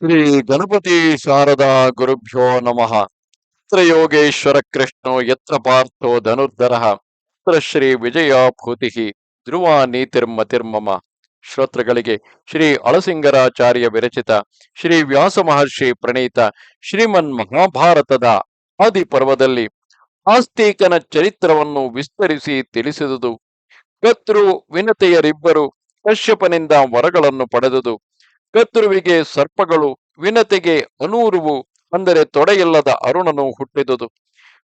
ಶ್ರೀ ಗಣಪತಿ ಶಾರದಾ ಗುರುಭ್ಯೋ ನಮಃ. ತ್ರ ಯೋಗೇಶ್ವರ ಕೃಷ್ಣೋ ಯತ್ರ ಪಾರ್ಥೋ ಧನುರ್ಧರ. ತ್ರ ಶ್ರೀ ವಿಜಯ ಭೂತಿ ಧ್ರುವ ನೀತಿರ್ಮತಿರ್ಮಮ ಶ್ರೋತೃಗಳಿಗೆ ಶ್ರೀ ಅಳಸಿಂಗರಾಚಾರ್ಯ ವಿರಚಿತ, ಶ್ರೀ ವ್ಯಾಸ ಮಹರ್ಷಿ ಪ್ರಣೀತ, ಶ್ರೀಮನ್ ಮಹಾಭಾರತದ ಆದಿ ಪರ್ವದಲ್ಲಿ ಆಸ್ತಿಕನ ಚರಿತ್ರವನ್ನು ವಿಸ್ತರಿಸಿ ತಿಳಿಸಿದುದು. ಕತ್ರು ವಿನತೆಯರಿಬ್ಬರು ಕಶ್ಯಪನಿಂದ ವರಗಳನ್ನು ಪಡೆದುದು. ಕರ್ತೃವಿಗೆ ಸರ್ಪಗಳು, ವಿನತೆಗೆ ಅನೂರುವು, ಅಂದರೆ ತೊಡೆಯಿಲ್ಲದ ಅರುಣನು ಹುಟ್ಟಿದುದು.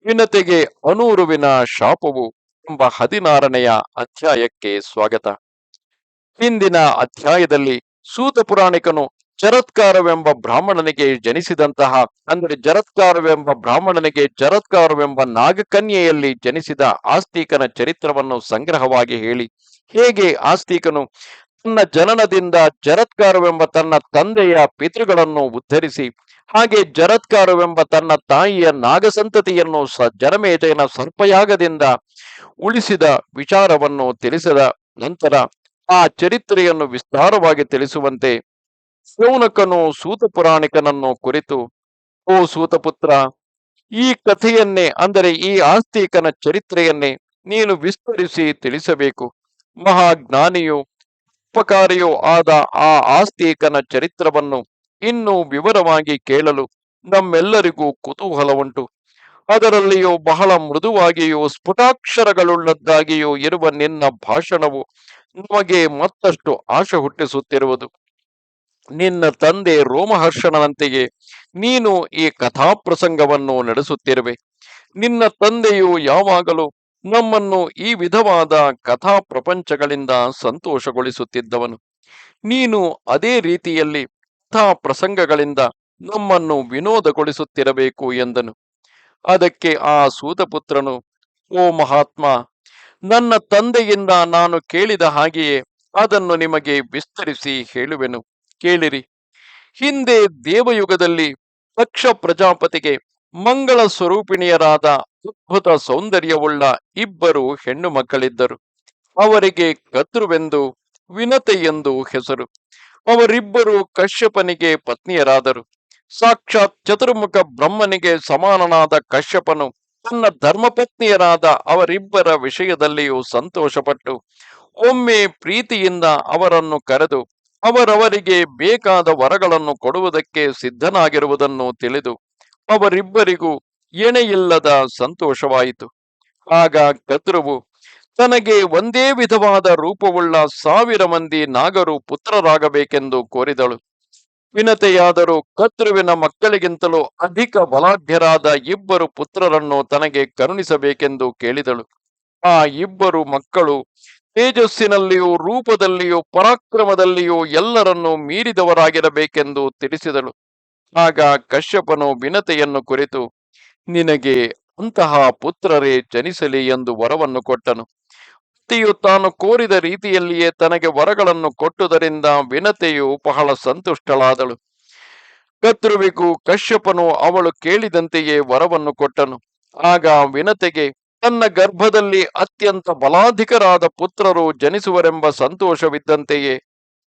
ವಿನತೆಗೆ ಅನೂರುವಿನ ಶಾಪವು ಎಂಬ ಹದಿನಾರನೆಯ ಅಧ್ಯಾಯಕ್ಕೆ ಸ್ವಾಗತ. ಹಿಂದಿನ ಅಧ್ಯಾಯದಲ್ಲಿ ಸೂತ ಪುರಾಣಿಕನು ಜರತ್ಕಾರವೆಂಬ ಬ್ರಾಹ್ಮಣನಿಗೆ ಜನಿಸಿದಂತಹ, ಅಂದರೆ ಜರತ್ಕಾರವೆಂಬ ಬ್ರಾಹ್ಮಣನಿಗೆ ಜರತ್ಕಾರವೆಂಬ ನಾಗಕನ್ಯೆಯಲ್ಲಿ ಜನಿಸಿದ ಆಸ್ತಿಕನ ಚರಿತ್ರವನ್ನು ಸಂಗ್ರಹವಾಗಿ ಹೇಳಿ, ಹೇಗೆ ಆಸ್ತಿಕನು ತನ್ನ ಜನನದಿಂದ ಜರತ್ಕಾರವೆಂಬ ತನ್ನ ತಂದೆಯ ಪಿತೃಗಳನ್ನು ಉದ್ಧರಿಸಿ, ಹಾಗೆ ಜರತ್ಕಾರವೆಂಬ ತನ್ನ ತಾಯಿಯ ನಾಗಸಂತತಿಯನ್ನು ಸ ಜನಮೇಜಯನ ಸರ್ಪಯಾಗದಿಂದ ಉಳಿಸಿದ ವಿಚಾರವನ್ನು ತಿಳಿಸಿದ ನಂತರ ಆ ಚರಿತ್ರೆಯನ್ನು ವಿಸ್ತಾರವಾಗಿ ತಿಳಿಸುವಂತೆ ಸೌನಕನು ಸೂತ ಪುರಾಣಿಕನನ್ನು ಕುರಿತು, ಓ ಸೂತಪುತ್ರ, ಈ ಕಥೆಯನ್ನೇ ಅಂದರೆ ಈ ಆಸ್ತಿಕನ ಚರಿತ್ರೆಯನ್ನೇ ನೀನು ವಿಸ್ತರಿಸಿ ತಿಳಿಸಬೇಕು. ಮಹಾಜ್ಞಾನಿಯು ಉಪಕಾರಿಯೂ ಆದ ಆ ಆಸ್ತಿಕನ ಚರಿತ್ರವನ್ನು ಇನ್ನೂ ವಿವರವಾಗಿ ಕೇಳಲು ನಮ್ಮೆಲ್ಲರಿಗೂ ಕುತೂಹಲ ಉಂಟು ಅದರಲ್ಲಿಯೂ ಬಹಳ ಮೃದುವಾಗಿಯೂ ಸ್ಫುಟಾಕ್ಷರಗಳುಳ್ಳದ್ದಾಗಿಯೂ ಇರುವ ನಿನ್ನ ಭಾಷಣವು ನಮಗೆ ಮತ್ತಷ್ಟು ಆಶೆ ಹುಟ್ಟಿಸುತ್ತಿರುವುದು. ನಿನ್ನ ತಂದೆ ರೋಮಹರ್ಷಣನಂತೆಯೇ ನೀನು ಈ ಕಥಾಪ್ರಸಂಗವನ್ನು ನಡೆಸುತ್ತಿರುವೆ. ನಿನ್ನ ತಂದೆಯು ಯಾವಾಗಲೂ ನಮ್ಮನ್ನು ಈ ವಿಧವಾದ ಕಥಾ ಪ್ರಪಂಚಗಳಿಂದ ಸಂತೋಷಗೊಳಿಸುತ್ತಿದ್ದವನು. ನೀನು ಅದೇ ರೀತಿಯಲ್ಲಿ ಕಥಾ ಪ್ರಸಂಗಗಳಿಂದ ನಮ್ಮನ್ನು ವಿನೋದಗೊಳಿಸುತ್ತಿರಬೇಕು ಎಂದನು. ಅದಕ್ಕೆ ಆ ಸೂತಪುತ್ರನು, ಓ ಮಹಾತ್ಮ, ನನ್ನ ತಂದೆಯಿಂದ ನಾನು ಕೇಳಿದ ಹಾಗೆಯೇ ಅದನ್ನು ನಿಮಗೆ ವಿಸ್ತರಿಸಿ ಹೇಳುವೆನು. ಕೇಳಿರಿ. ಹಿಂದೆ ದೇವಯುಗದಲ್ಲಿ ಪಕ್ಷ ಪ್ರಜಾಪತಿಗೆ ಮಂಗಳ ಸ್ವರೂಪಿಣಿಯರಾದ ಅದ್ಭುತ ಸೌಂದರ್ಯವುಳ್ಳ ಇಬ್ಬರು ಹೆಣ್ಣು ಮಕ್ಕಳಿದ್ದರು. ಅವರಿಗೆ ಕತ್ರುವೆಂದು ಎಂದು ಹೆಸರು. ಅವರಿಬ್ಬರು ಕಶ್ಯಪನಿಗೆ ಪತ್ನಿಯರಾದರು. ಸಾಕ್ಷಾತ್ ಚತುರ್ಮುಖ ಬ್ರಹ್ಮನಿಗೆ ಸಮಾನನಾದ ಕಶ್ಯಪನು, ತನ್ನ ಧರ್ಮಪತ್ನಿಯರಾದ ಅವರಿಬ್ಬರ ವಿಷಯದಲ್ಲಿಯೂ ಸಂತೋಷಪಟ್ಟು, ಒಮ್ಮೆ ಪ್ರೀತಿಯಿಂದ ಅವರನ್ನು ಕರೆದು, ಅವರವರಿಗೆ ಬೇಕಾದ ವರಗಳನ್ನು ಕೊಡುವುದಕ್ಕೆ ಸಿದ್ಧನಾಗಿರುವುದನ್ನು ತಿಳಿದು, ಅವರಿಬ್ಬರಿಗೂ ಎಣೆಯಿಲ್ಲದ ಸಂತೋಷವಾಯಿತು. ಆಗ ಕತ್ರುವು ತನಗೆ ಒಂದೇ ವಿಧವಾದ ರೂಪವುಳ್ಳ ಸಾವಿರ ಮಂದಿ ನಾಗರು ಪುತ್ರರಾಗಬೇಕೆಂದು ಕೋರಿದಳು. ವಿನತೆಯಾದರೂ ಕತ್ರುವಿನ ಮಕ್ಕಳಿಗಿಂತಲೂ ಅಧಿಕ ಬಲಾಢ್ಯರಾದ ಇಬ್ಬರು ಪುತ್ರರನ್ನು ತನಗೆ ಕರುಣಿಸಬೇಕೆಂದು ಕೇಳಿದಳು. ಆ ಇಬ್ಬರು ಮಕ್ಕಳು ತೇಜಸ್ಸಿನಲ್ಲಿಯೂ ರೂಪದಲ್ಲಿಯೂ ಪರಾಕ್ರಮದಲ್ಲಿಯೂ ಎಲ್ಲರನ್ನೂ ಮೀರಿದವರಾಗಿರಬೇಕೆಂದು ತಿಳಿಸಿದಳು. ಆಗ ಕಶ್ಯಪನು ವಿನತೆಯನ್ನು ಕುರಿತು ನಿನಗೆ ಅಂತಹ ಪುತ್ರರೇ ಜನಿಸಲಿ ಎಂದು ವರವನ್ನು ಕೊಟ್ಟನು. ಪತಿಯು ತಾನು ಕೋರಿದ ರೀತಿಯಲ್ಲಿಯೇ ತನಗೆ ವರಗಳನ್ನು ಕೊಟ್ಟುದರಿಂದ ವಿನತೆಯು ಬಹಳ ಸಂತುಷ್ಟಳಾದಳು. ಕತ್ರುವಿಗೂ ಕಶ್ಯಪನು ಅವಳು ಕೇಳಿದಂತೆಯೇ ವರವನ್ನು ಕೊಟ್ಟನು. ಆಗ ವಿನತೆಗೆ, ತನ್ನ ಗರ್ಭದಲ್ಲಿ ಅತ್ಯಂತ ಬಲಾಧಿಕರಾದ ಪುತ್ರರು ಜನಿಸುವರೆಂಬ ಸಂತೋಷವಿದ್ದಂತೆಯೇ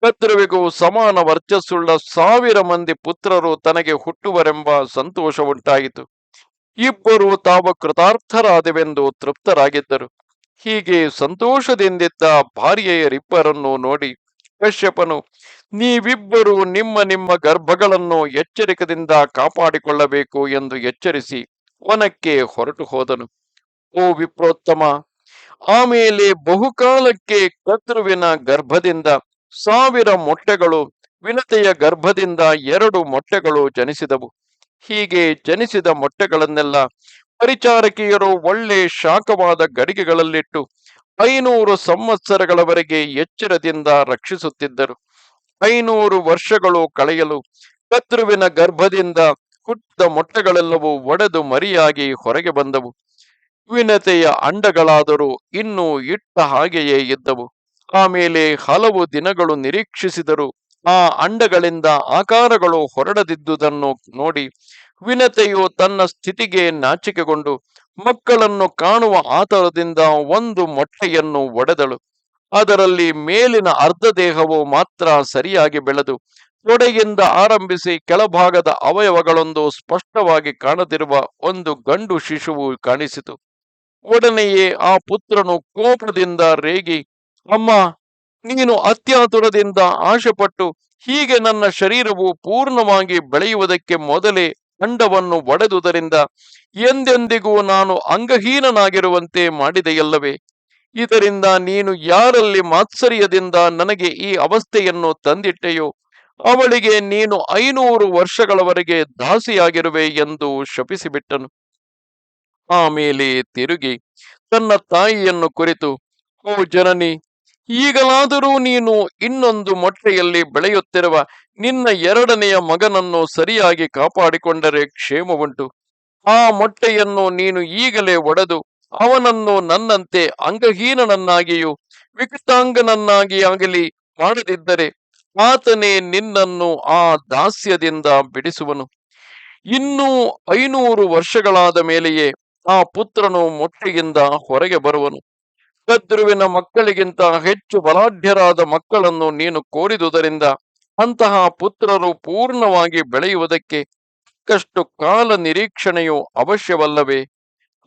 ಕತ್ರುವಿಗೂ ಸಮಾನ ವರ್ಚಸ್ಸುಳ್ಳ ಸಾವಿರ ಮಂದಿ ಪುತ್ರರು ತನಗೆ ಹುಟ್ಟುವರೆಂಬ ಸಂತೋಷ ಉಂಟಾಯಿತು ಇಬ್ಬರು ತಾವು ಕೃತಾರ್ಥರಾದೆವೆಂದು ತೃಪ್ತರಾಗಿದ್ದರು. ಹೀಗೆ ಸಂತೋಷದಿಂದಿದ್ದ ಭಾರ್ಯೆಯರಿಬ್ಬರನ್ನು ನೋಡಿ ಕಶ್ಯಪನು, ನೀವಿಬ್ಬರು ನಿಮ್ಮ ನಿಮ್ಮ ಗರ್ಭಗಳನ್ನು ಎಚ್ಚರಿಕದಿಂದ ಕಾಪಾಡಿಕೊಳ್ಳಬೇಕು ಎಂದು ಎಚ್ಚರಿಸಿ ವನಕ್ಕೆ ಹೊರಟು ಹೋದನು. ಓ ವಿಪ್ರೋತ್ತಮ ಆಮೇಲೆ ಬಹುಕಾಲಕ್ಕೆ ಕತ್ರುವಿನ ಗರ್ಭದಿಂದ ಸಾವಿರ ಮೊಟ್ಟೆಗಳು, ವಿನತೆಯ ಗರ್ಭದಿಂದ ಎರಡು ಮೊಟ್ಟೆಗಳು ಜನಿಸಿದವು. ಹೀಗೆ ಜನಿಸಿದ ಮೊಟ್ಟೆಗಳನ್ನೆಲ್ಲ ಪರಿಚಾರಕಿಯರು ಒಳ್ಳೆ ಶಾಖವಾದ ಗಡಿಗೆಗಳಲ್ಲಿಟ್ಟು ಐನೂರು ಸಂವತ್ಸರಗಳವರೆಗೆ ಎಚ್ಚರದಿಂದ ರಕ್ಷಿಸುತ್ತಿದ್ದರು. ಐನೂರು ವರ್ಷಗಳು ಕಳೆಯಲು ಕತ್ರುವಿನ ಗರ್ಭದಿಂದ ಹುಟ್ಟಿದ ಮೊಟ್ಟೆಗಳೆಲ್ಲವೂ ಒಡೆದು ಮರಿಯಾಗಿ ಹೊರಗೆ ಬಂದವು. ವಿನತೆಯ ಅಂಡಗಳಾದರೂ ಇನ್ನೂ ಇಟ್ಟ ಹಾಗೆಯೇ ಇದ್ದವು. ಆಮೇಲೆ ಹಲವು ದಿನಗಳು ನಿರೀಕ್ಷಿಸಿದರು ಆ ಅಂಡಗಳಿಂದ ಆಕಾರಗಳು ಹೊರಡದಿದ್ದುದನ್ನು ನೋಡಿ ವಿನತೆಯು ತನ್ನ ಸ್ಥಿತಿಗೆ ನಾಚಿಕೆಗೊಂಡು ಮಕ್ಕಳನ್ನು ಕಾಣುವ ಆತರದಿಂದ ಒಂದು ಮೊಟ್ಟೆಯನ್ನು ಒಡೆದಳು. ಅದರಲ್ಲಿ ಮೇಲಿನ ಅರ್ಧ ದೇಹವು ಮಾತ್ರ ಸರಿಯಾಗಿ ಬೆಳೆದು ತೊಡೆಯಿಂದ ಆರಂಭಿಸಿ ಕೆಳಭಾಗದ ಅವಯವಗಳೊಂದು ಸ್ಪಷ್ಟವಾಗಿ ಕಾಣದಿರುವ ಒಂದು ಗಂಡು ಶಿಶುವು ಕಾಣಿಸಿತು. ಒಡನೆಯೇ ಆ ಪುತ್ರನು ಕೋಪದಿಂದ ರೇಗಿ, ಅಮ್ಮ ನೀನು ಅತ್ಯಾತುರದಿಂದ ಆಶೆಪಟ್ಟು ಹೀಗೆ ನನ್ನ ಶರೀರವು ಪೂರ್ಣವಾಗಿ ಬೆಳೆಯುವುದಕ್ಕೆ ಮೊದಲೇ ಅಂಡವನ್ನು ಒಡೆದುದರಿಂದ ಎಂದೆಂದಿಗೂ ನಾನು ಅಂಗಹೀನನಾಗಿರುವಂತೆ ಮಾಡಿದೆಯಲ್ಲವೇ? ಇದರಿಂದ ನೀನು ಯಾರಲ್ಲಿ ಮಾತ್ಸರ್ಯದಿಂದ ನನಗೆ ಈ ಅವಸ್ಥೆಯನ್ನು ತಂದಿಟ್ಟೆಯೋ, ಅವಳಿಗೆ ನೀನು ಐನೂರು ವರ್ಷಗಳವರೆಗೆ ದಾಸಿಯಾಗಿರುವೆ ಎಂದು ಶಪಿಸಿಬಿಟ್ಟನು. ಆಮೇಲೆ ತಿರುಗಿ ತನ್ನ ತಾಯಿಯನ್ನು ಕುರಿತು, ಓ ಜನನಿ ಈಗಲಾದರೂ ನೀನು ಇನ್ನೊಂದು ಮೊಟ್ಟೆಯಲ್ಲಿ ಬೆಳೆಯುತ್ತಿರುವ ನಿನ್ನ ಎರಡನೆಯ ಮಗನನ್ನು ಸರಿಯಾಗಿ ಕಾಪಾಡಿಕೊಂಡರೆ ಕ್ಷೇಮವುಂಟು. ಆ ಮೊಟ್ಟೆಯನ್ನು ನೀನು ಈಗಲೇ ಒಡೆದು ಅವನನ್ನು ನನ್ನಂತೆ ಅಂಗಹೀನನನ್ನಾಗಿಯೂ ವಿಕೃತಾಂಗನನ್ನಾಗಿ ಆಗಲಿ ಮಾಡದಿದ್ದರೆ ಆತನೇ ನಿನ್ನನ್ನು ಆ ದಾಸ್ಯದಿಂದ ಬಿಡಿಸುವನು. ಇನ್ನೂ ಐನೂರು ವರ್ಷಗಳಾದ ಮೇಲೆಯೇ ಆ ಪುತ್ರನು ಮೊಟ್ಟೆಯಿಂದ ಹೊರಗೆ ಬರುವನು. ಕದ್ರುವಿನ ಮಕ್ಕಳಿಗಿಂತ ಹೆಚ್ಚು ಬಲಾಢ್ಯರಾದ ಮಕ್ಕಳನ್ನು ನೀನು ಕೋರಿದುದರಿಂದ ಅಂತಹ ಪುತ್ರರು ಪೂರ್ಣವಾಗಿ ಬೆಳೆಯುವುದಕ್ಕೆ ಕಷ್ಟು ಕಾಲ ನಿರೀಕ್ಷಣೆಯು ಅವಶ್ಯವಲ್ಲವೇ?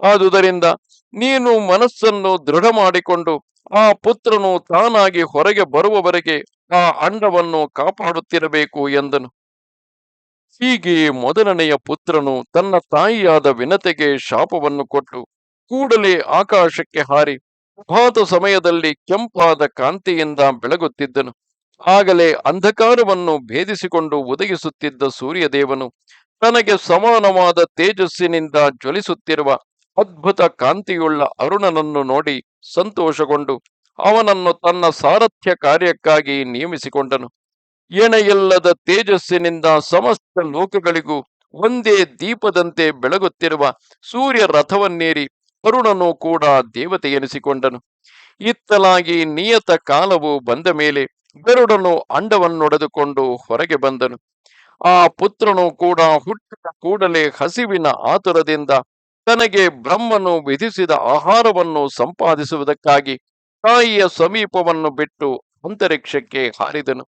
ಆದುದರಿಂದ ನೀನು ಮನಸ್ಸನ್ನು ದೃಢ ಮಾಡಿಕೊಂಡು ಆ ಪುತ್ರನು ತಾನಾಗಿ ಹೊರಗೆ ಬರುವವರೆಗೆ ಆ ಅಂಡವನ್ನು ಕಾಪಾಡುತ್ತಿರಬೇಕು ಎಂದನು. ಹೀಗೆ ಮೊದಲನೆಯ ಪುತ್ರನು ತನ್ನ ತಾಯಿಯಾದ ವಿನತೆಗೆ ಶಾಪವನ್ನು ಕೊಟ್ಟು ಕೂಡಲೇ ಆಕಾಶಕ್ಕೆ ಹಾರಿ ಪ್ರಭಾತ ಸಮಯದಲ್ಲಿ ಕೆಂಪಾದ ಕಾಂತಿಯಿಂದ ಬೆಳಗುತ್ತಿದ್ದನು. ಆಗಲೇ ಅಂಧಕಾರವನ್ನು ಭೇದಿಸಿಕೊಂಡು ಒದಗಿಸುತ್ತಿದ್ದ ಸೂರ್ಯದೇವನು ತನಗೆ ಸಮಾನವಾದ ತೇಜಸ್ಸಿನಿಂದ ಜ್ವಲಿಸುತ್ತಿರುವ ಅದ್ಭುತ ಕಾಂತಿಯುಳ್ಳ ಅರುಣನನ್ನು ನೋಡಿ ಸಂತೋಷಗೊಂಡು ಅವನನ್ನು ತನ್ನ ಸಾರಥ್ಯ ಕಾರ್ಯಕ್ಕಾಗಿ ನಿಯಮಿಸಿಕೊಂಡನು ಎಣೆಯಿಲ್ಲದ ತೇಜಸ್ಸಿನಿಂದ ಸಮಸ್ತ ಲೋಕಗಳಿಗೂ ಒಂದೇ ದೀಪದಂತೆ ಬೆಳಗುತ್ತಿರುವ ಸೂರ್ಯ ರಥವನ್ನೇರಿ ಅರುಣನು ಕೂಡ ದೇವತೆ ಎನಿಸಿಕೊಂಡನು. ಇತ್ತಲಾಗಿ ನಿಯತ ಕಾಲವು ಬಂದ ಮೇಲೆ ಗರುಡನು ಅಂಡವನ್ನೊಡೆದುಕೊಂಡು ಹೊರಗೆ ಬಂದನು. ಆ ಪುತ್ರನು ಕೂಡ ಹುಟ್ಟಿದ ಕೂಡಲೇ ಹಸಿವಿನ ಆತುರದಿಂದ ತನಗೆ ಬ್ರಹ್ಮನು ವಿಧಿಸಿದ ಆಹಾರವನ್ನು ಸಂಪಾದಿಸುವುದಕ್ಕಾಗಿ ತಾಯಿಯ ಸಮೀಪವನ್ನು ಬಿಟ್ಟು ಅಂತರಿಕ್ಷಕ್ಕೆ ಹಾರಿದನು.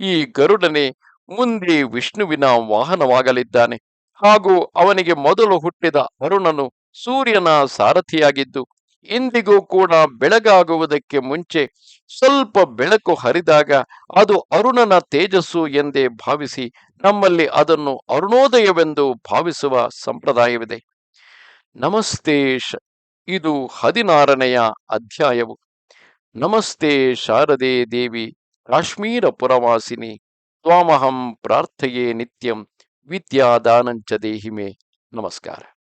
ಈ ಗರುಡನೇ ಮುಂದೆ ವಿಷ್ಣುವಿನ ವಾಹನವಾಗಲಿದ್ದಾನೆ. ಹಾಗೂ ಅವನಿಗೆ ಮೊದಲು ಹುಟ್ಟಿದ ಅರುಣನು ಸೂರ್ಯನ ಸಾರಥಿಯಾಗಿದ್ದು, ಇಂದಿಗೂ ಕೂಡ ಬೆಳಗಾಗುವುದಕ್ಕೆ ಮುಂಚೆ ಸ್ವಲ್ಪ ಬೆಳಕು ಹರಿದಾಗ ಅದು ಅರುಣನ ತೇಜಸ್ಸು ಎಂದೇ ಭಾವಿಸಿ ನಮ್ಮಲ್ಲಿ ಅದನ್ನು ಅರುಣೋದಯವೆಂದು ಭಾವಿಸುವ ಸಂಪ್ರದಾಯವಿದೆ. ನಮಸ್ತೆ ಇದು ಹದಿನಾರನೆಯ ಅಧ್ಯಾಯವು. ನಮಸ್ತೆ ಶಾರದೆ ದೇವಿ, ಕಾಶ್ಮೀರ ಪುರವಾಸಿನಿ, ತ್ವಾಮಹಂ ಪ್ರಾರ್ಥೆಯೇ ನಿತ್ಯಂ, ವಿದ್ಯಾದಾನಂಚ ದೇಹಿಮೆ. ನಮಸ್ಕಾರ.